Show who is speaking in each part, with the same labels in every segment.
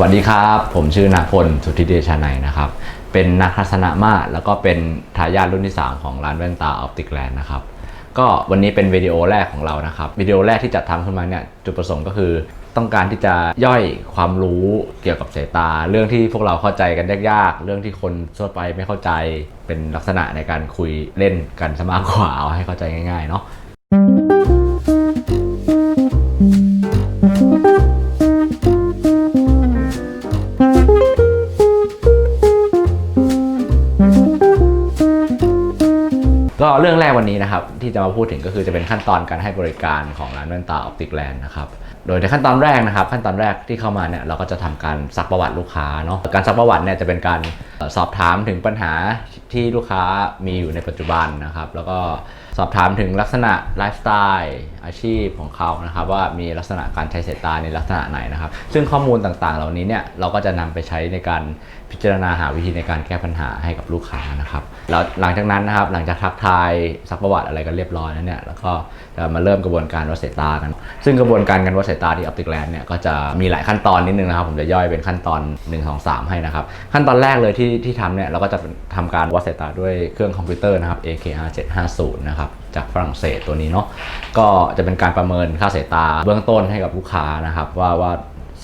Speaker 1: วัสดีครับ ผมชื่อนาพลสุทธิเดชานัยนะครับ เป็นนักทัศนมาตรแล้วก็เป็นทายาทรุ่นที่ 3 ของร้านแว่นตาออปติกแลนด์นะครับ ก็วันนี้เป็นวิดีโอแรกของเรานะครับวิดีโอแรกที่จัดทำขึ้นมาเนี่ยจุดประสงค์ก็คือ ต้องการที่จะย่อยความรู้เกี่ยวกับสายตา เรื่องที่พวกเราเข้าใจกันยากๆ เรื่องที่คนทั่วไปไม่เข้าใจเป็นลักษณะในการคุยเล่นกันซะมากกว่าเอาให้เข้าใจง่ายๆเนาะ ก็เรื่องแรกวันนี้นะครับที่จะมาพูดถึงก็คือจะเป็นขั้นตอนการให้บริการของร้านแว่นตาออปติกแลนด์นะครับโดยในขั้นตอนแรกนะครับ ขั้นตอนแรกที่เข้ามาเนี่ยเราก็จะทำการซักประวัติลูกค้าเนาะการซักประวัติเนี่ยจะเป็นการสอบถามถึงปัญหาที่ลูกค้ามีอยู่ในปัจจุบันนะครับ แล้วก็สอบถามถึงลักษณะไลฟ์สไตล์ อาชีพของเขานะครับว่ามีลักษณะการใช้สายตาในลักษณะไหนนะครับ ซึ่งข้อมูลต่างๆ เหล่านี้เนี่ยเราก็จะนำไปใช้ในการพิจารณาหาวิธีในการแก้ปัญหาให้กับลูกค้านะครับแล้วหลังจากนั้นนะครับหลังจากทักทายซักประวัติอะไรกันเรียบร้อยแล้วเนี่ยแล้วก็จะมาเริ่มกระบวนการวัดสายตากัน ซึ่งกระบวนการการวัดสายตาที่ออปติกแลนด์เนี่ยก็จะมีหลายขั้นตอนนิดนึงนะครับ ผมจะย่อยเป็นขั้นตอน 1 2 3 ให้นะครับ ขั้นตอนแรกเลยที่ที่ทำเนี่ยเราก็จะทำการวัดสายตาด้วยเครื่องคอมพิวเตอร์นะครับ AKR 750นะครับ จากฝรั่งเศสตัวนี้เนาะก็จะเป็นการประเมินค่าสายตาเบื้องต้นให้กับลูกค้านะครับว่าว่า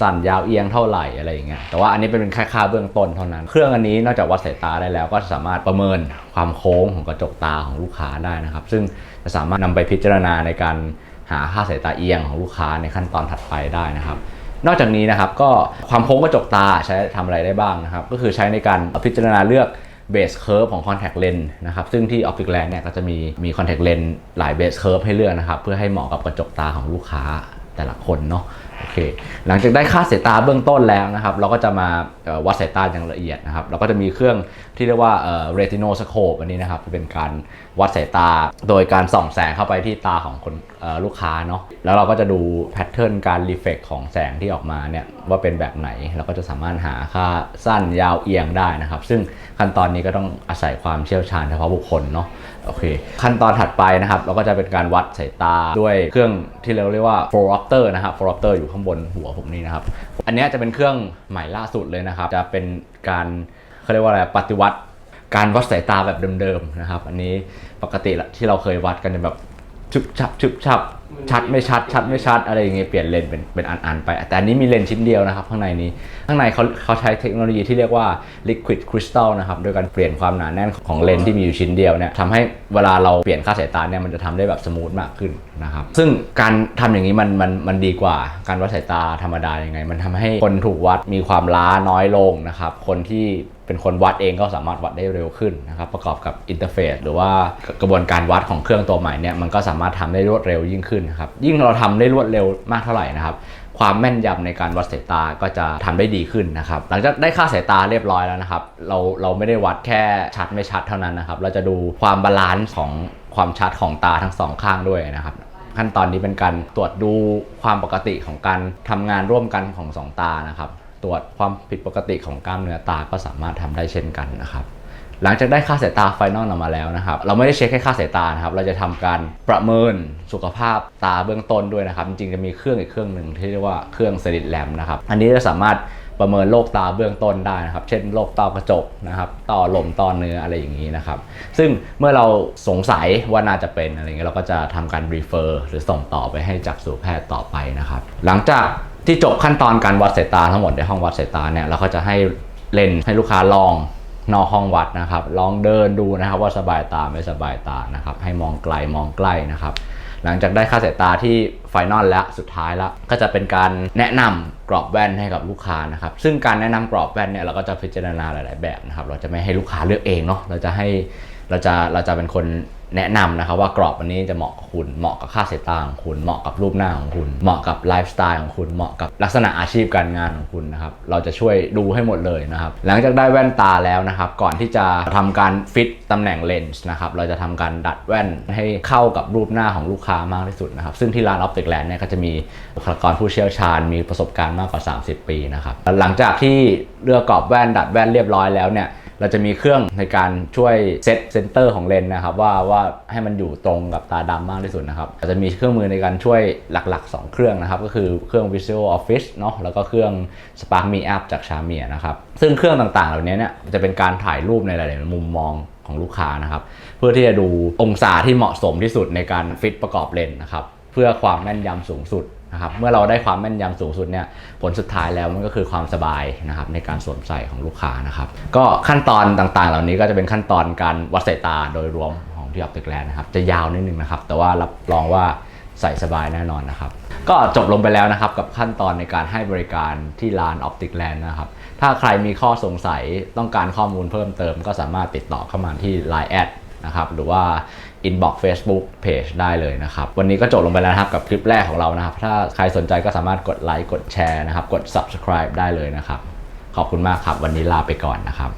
Speaker 1: สั้นยาวเอียงเท่าไหร่อะไรอย่างเงี้ยแต่ว่าอันนี้เป็นแค่ค่าเบื้องต้นเท่านั้น เครื่องอันนี้นอกจากวัดสายตาได้แล้ว ก็สามารถประเมินความโค้งของกระจกตาของลูกค้าได้นะครับ ซึ่งจะสามารถนำไปพิจารณาในการหาค่าสายตาเอียงของลูกค้าในขั้นตอนถัดไปได้นะครับ นอกจากนี้นะครับก็ความโค้งกระจกตาใช้ทำอะไรได้บ้างนะครับ ก็คือใช้ในการพิจารณาเลือก เบสเคิร์ฟของคอนแทคเลนส์นะครับ ซึ่งที่ Optic Land เนี่ยก็จะมีมีคอนแทคเลนส์หลายเบสเคิร์ฟให้เลือกนะครับ เพื่อให้เหมาะกับกระจกตาของลูกค้าแต่ละคนเนาะ โอเคหลังจากได้ค่าสายตาเบื้องต้นแล้วนะครับ เราก็จะมาวัดสายตาอย่างละเอียดนะครับ เราก็จะมีเครื่องที่เรียกว่าเอ่อ retinoscope อันนี้นะครับเป็นการวัดสายตาโดยการส่องแสงเข้าไปที่ตาของคนลูกค้าเนาะแล้วเราก็จะดูแพทเทิร์นการรีเฟกของแสงที่ออกมาเนี่ยว่าเป็นแบบไหนเราก็จะสามารถหาค่าสั้นยาวเอียงได้นะครับ ซึ่งขั้นตอนนี้ก็ต้องอาศัยความเชี่ยวชาญเฉพาะบุคคลเนาะโอเคขั้นตอนถัดไปนะครับ เราก็จะเป็นการวัดสายตาด้วยเครื่องที่เราเรียกว่า f o r o p t e r นะครับ f o r o p t e r อยู่ข้างบนหัวผมนี่นะครับ อันนี้จะเป็นเครื่องใหม่ล่าสุดเลยนะครับ จะเป็นการเขาเรียกว่าอะไรปฏิวัติการวัดสายตาแบบเดิมๆนะครับ อันนี้ปกติละที่เราเคยวัดกันแบบ ชึบชับชึบชับชัดไม่ชัดชัดไม่ชัดอะไรอย่างเงี้ยเปลี่ยนเลนส์เป็นเป็นอันๆไป แต่อันนี้มีเลนส์ชิ้นเดียวนะครับ ข้างในนี้ข้างในเขาเขาใช้เทคโนโลยีที่เรียกว่า liquid crystal นะครับโดยการเปลี่ยนความหนาแน่นของเลนส์ที่มีอยู่ชิ้นเดียวเนี่ยทำให้เวลาเราเปลี่ยนค่าสายตาเนี่ยมันจะทำได้แบบสมูทมากขึ้นนะครับซึ่งการทำอย่างนี้มันมันมันดีกว่าการวัดสายตาธรรมดายังไง มันทำให้คนถูกวัดมีความล้าน้อยลงนะครับคนที่ เป็นคนวัดเองก็สามารถวัดได้เร็วขึ้นนะครับประกอบกับอินเทอร์เฟซหรือว่ากระบวนการวัดของเครื่องตัวใหม่เนี่ยมันก็สามารถทำได้รวดเร็วยิ่งขึ้นนะครับยิ่งเราทำได้รวดเร็วมากเท่าไหร่นะครับความแม่นยำในการวัดสายตาก็จะทำได้ดีขึ้นนะครับ หลังจากได้ค่าสายตาเรียบร้อยแล้วนะครับ เราเราไม่ได้วัดแค่ชัดไม่ชัดเท่านั้นนะครับ เราจะดูความบาลานซ์ของความชัดของตาทั้งสองข้างด้วยนะครับ ขั้นตอนนี้เป็นการตรวจดูความปกติของการทำงานร่วมกันของสองตานะครับ ตรวจความผิดปกติของกล้ามเนื้อตาก็สามารถทำได้เช่นกันนะครับหลังจากได้ค่าสายตาไฟนอลออกมาแล้วนะครับ เราไม่ได้เช็คแค่ค่าสายตานะครับ เราจะทำการประเมินสุขภาพตาเบื้องต้นด้วยนะครับ จริงๆจะมีเครื่องอีกเครื่องหนึ่งที่เรียกว่าเครื่องสลิดแลมนะครับ อันนี้จะสามารถประเมินโรคตาเบื้องต้นได้นะครับ เช่นโรคต้อกระจกนะครับต่อลมต่อเนื้ออะไรอย่างนี้นะครับ ซึ่งเมื่อเราสงสัยว่าน่าจะเป็นอะไรเงี้ยเราก็จะทำการรีเฟอร์หรือส่งต่อไปให้จักษุแพทย์ต่อไปนะครับ หลังจาก ที่จบขั้นตอนการวัดสายตาทั้งหมดในห้องวัดสายตาเนี่ยเราก็จะให้เลนให้ลูกค้าลองนอกห้องวัดนะครับ ลองเดินดูนะครับว่าสบายตาไม่สบายตานะครับ ให้มองไกลมองใกล้นะครับ หลังจากได้ค่าสายตาที่ไฟนอลแล้วสุดท้ายแล้ว ก็จะเป็นการแนะนำกรอบแว่นให้กับลูกค้านะครับ ซึ่งการแนะนำกรอบแว่นเนี่ยเราก็จะพิจารณาหลาย ๆ แบบนะครับ เราจะไม่ให้ลูกค้าเลือกเองเนาะเราจะให้ เราจะเราจะเป็นคนแนะนำนะครับว่ากรอบอันนี้จะเหมาะกับคุณ เหมาะกับค่าสายตาของคุณ เหมาะกับรูปหน้าของคุณ เหมาะกับไลฟ์สไตล์ของคุณ เหมาะกับลักษณะอาชีพการงานของคุณนะครับ เราจะช่วยดูให้หมดเลยนะครับ หลังจากได้แว่นตาแล้วนะครับ ก่อนที่จะทำการฟิตตำแหน่งเลนส์นะครับ เราจะทำการดัดแว่นให้เข้ากับรูปหน้าของลูกค้ามากที่สุดนะครับ ซึ่งที่ร้านออปติกแลนด์เนี่ยก็จะมีบุคลากรผู้เชี่ยวชาญ มีประสบการณ์มากกว่า 30 ปีนะครับ หลังจากที่เลือกกรอบแว่นดัดแว่นเรียบร้อยแล้วเนี่ย เราจะมีเครื่องในการช่วยเซตเซนเตอร์ของเลนนะครับว่าว่าให้มันอยู่ตรงกับตาดำมากที่สุดนะครับอาจจะมีเครื่องมือในการช่วยหลัก ๆ 2 เครื่องนะครับ ก็คือเครื่อง Visual Office เนาะแล้วก็เครื่อง Spark Me App จาก Xiaomi นะครับซึ่งเครื่องต่างๆ เหล่านี้เนี่ยจะเป็นการถ่ายรูปในหลายๆมุมมองของลูกค้านะครับเพื่อที่จะดูองศาที่เหมาะสมที่สุดในการฟิตประกอบเลนนะครับเพื่อความแม่นยำสูงสุด นะครับเมื่อเราได้ความแม่นยำสูงสุดเนี่ยผลสุดท้ายแล้วมันก็คือความสบายนะครับในการสวมใส่ของลูกค้านะครับก็ขั้นตอนต่างๆ เหล่านี้ก็จะเป็นขั้นตอนการวัดสายตาโดยรวมของที่ออปติกแลนนะครับจะยาวนิดนึงนะครับแต่ว่ารับรองว่าใส่สบายแน่นอนนะครับ ก็จบลงไปแล้วนะครับกับขั้นตอนในการให้บริการที่ร้านออปติกแลนนะครับ ถ้าใครมีข้อสงสัยต้องการข้อมูลเพิ่มเติม ก็สามารถติดต่อเข้ามาที่ Line แอดนะครับหรือว่า inbox Facebook Page ได้เลยนะครับ วันนี้ก็จบลงไปแล้วนะครับกับคลิปแรกของเรานะครับ ถ้าใครสนใจก็สามารถกดไลค์กดแชร์นะครับ กด subscribe ได้เลยนะครับ ขอบคุณมากครับ วันนี้ลาไปก่อนนะครับ